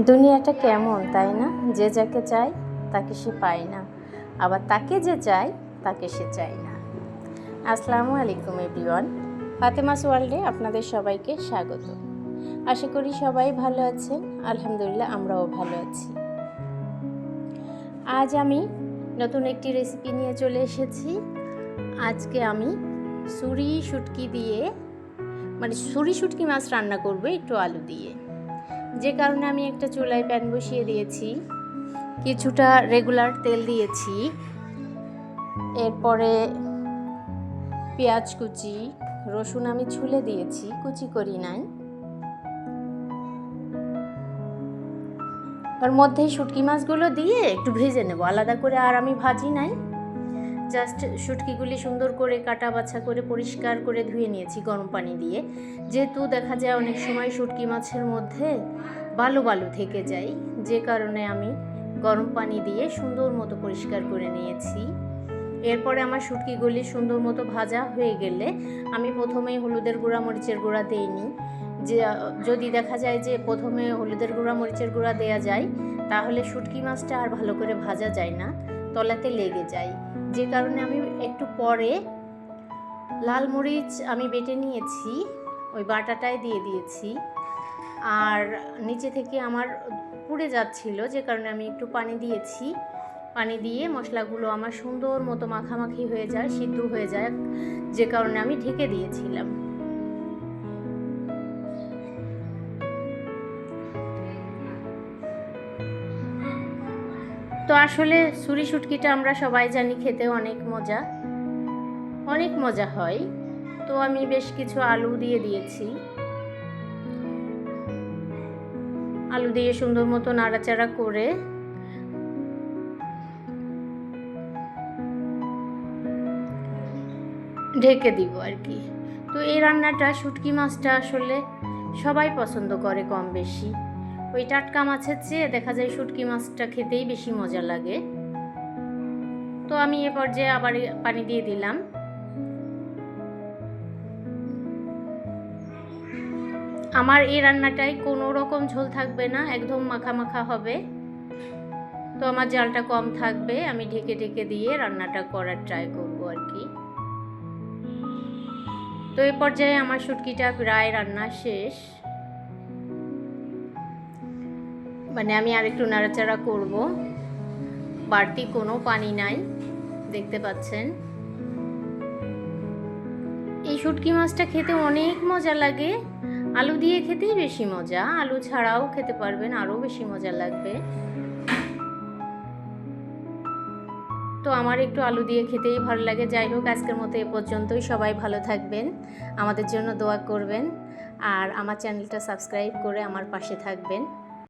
দুনিয়াটা কেমন, তাই না? যে যাকে চায়, তাকে সে পায় না। আবার তাকে যে চায়, তাকে সে চায় না। আসসালামু আলাইকুম, এভরিওয়ান। ফাতেমাস ওয়ার্ল্ডে আপনাদের সবাইকে স্বাগত। আশা করি সবাই ভালো আছেন। আলহামদুলিল্লাহ, আমরাও ভালো আছি। আজ আমি নতুন একটি রেসিপি নিয়ে চলে এসেছি। আজকে আমি সুরি শুটকি দিয়ে মানে সুরি শুটকি মাছ রান্না করব একটু আলু দিয়ে। যে কারণে আমি একটা চুলায় প্যান বসিয়ে দিয়েছি। কিছুটা রেগুলার তেল দিয়েছি। এরপরে পেঁয়াজ কুচি, রসুন আমি ছুলে দিয়েছি, কুচি করি নাই। ওর মধ্যে শুটকি মাছগুলো দিয়ে একটু ভেজে নেব। আলাদা করে আর আমি ভাজি নাই। জাস্ট শুটকিগুলি সুন্দর করে কাটা বাছা করে পরিষ্কার করে ধুয়ে নিয়েছি গরম পানি দিয়ে। যেহেতু দেখা যায় অনেক সময় শুটকি মাছের মধ্যে বালু বালু থেকে যায়, যে কারণে আমি গরম পানি দিয়ে সুন্দর মতো পরিষ্কার করে নিয়েছি। এরপরে আমার শুটকিগুলি সুন্দর মতো ভাজা হয়ে গেলে আমি প্রথমেই হলুদের গুঁড়া, মরিচের গুঁড়া দিইনি। যে, যদি দেখা যায় যে প্রথমে হলুদের গুঁড়া, মরিচের গুঁড়া দেওয়া যায়, তাহলে শুটকি মাছটা আর ভালো করে ভাজা যায় না, তলাতে লেগে যায়। যে কারণে আমি একটু পরে লাল মরিচ আমি বেটে নিয়েছি, ওই বাটাটাই দিয়ে দিয়েছি। আর নিচে থেকে আমার পুড়ে যাচ্ছিল, যে কারণে আমি একটু পানি দিয়েছি। পানি দিয়ে মশলাগুলো আমার সুন্দর মতো মাখামাখি হয়ে যায়, সিদ্ধ হয়ে যায়, যে কারণে আমি ঢেকে দিয়েছিলাম। তো আসলে সুরি শুটকিটা আমরা সবাই জানি খেতে অনেক মজা। অনেক মজা হয়। তো আমি বেশ কিছু আলু দিয়ে দিয়েছি। আলু দিয়ে সুন্দর মতো নাড়াচাড়া করে ঢেকে দিব আর কি। তো এই রান্নাটা শুটকি মাছটা আসলে সবাই পছন্দ করে কম বেশি। ওই টাটকা মাছের চেয়ে দেখা যায় শুটকি মাছটা খেতেই বেশি মজা লাগে। তো আমি এ পর্যায়ে আবার পানি দিয়ে দিলাম। আমার এই রান্নাটায় কোনো রকম ঝোল থাকবে না, একদম মাখা মাখা হবে। তো আমার জালটা কম থাকবে, আমি ঢেকে ঢেকে দিয়ে রান্নাটা করার ট্রাই করব আর কি। তো এই পর্যায়ে আমার শুটকিটা প্রায় রান্না শেষ। মানে আমি আর একটু নাড়াচাড়া করব। বাড়তি কোনো পানি নাই, দেখতে পাচ্ছেন। এই শুটকি মাছটা খেতে অনেক মজা লাগে। আলু দিয়ে খেতেই বেশি মজা। আলু ছাড়াও খেতে পারবেন, আরও বেশি মজা লাগবে। তো আমার একটু আলু দিয়ে খেতেই ভালো লাগে। যাই হোক, আজকের মতো এ পর্যন্তই। সবাই ভালো থাকবেন, আমাদের জন্য দোয়া করবেন। আর আমার চ্যানেলটা সাবস্ক্রাইব করে আমার পাশে থাকবেন।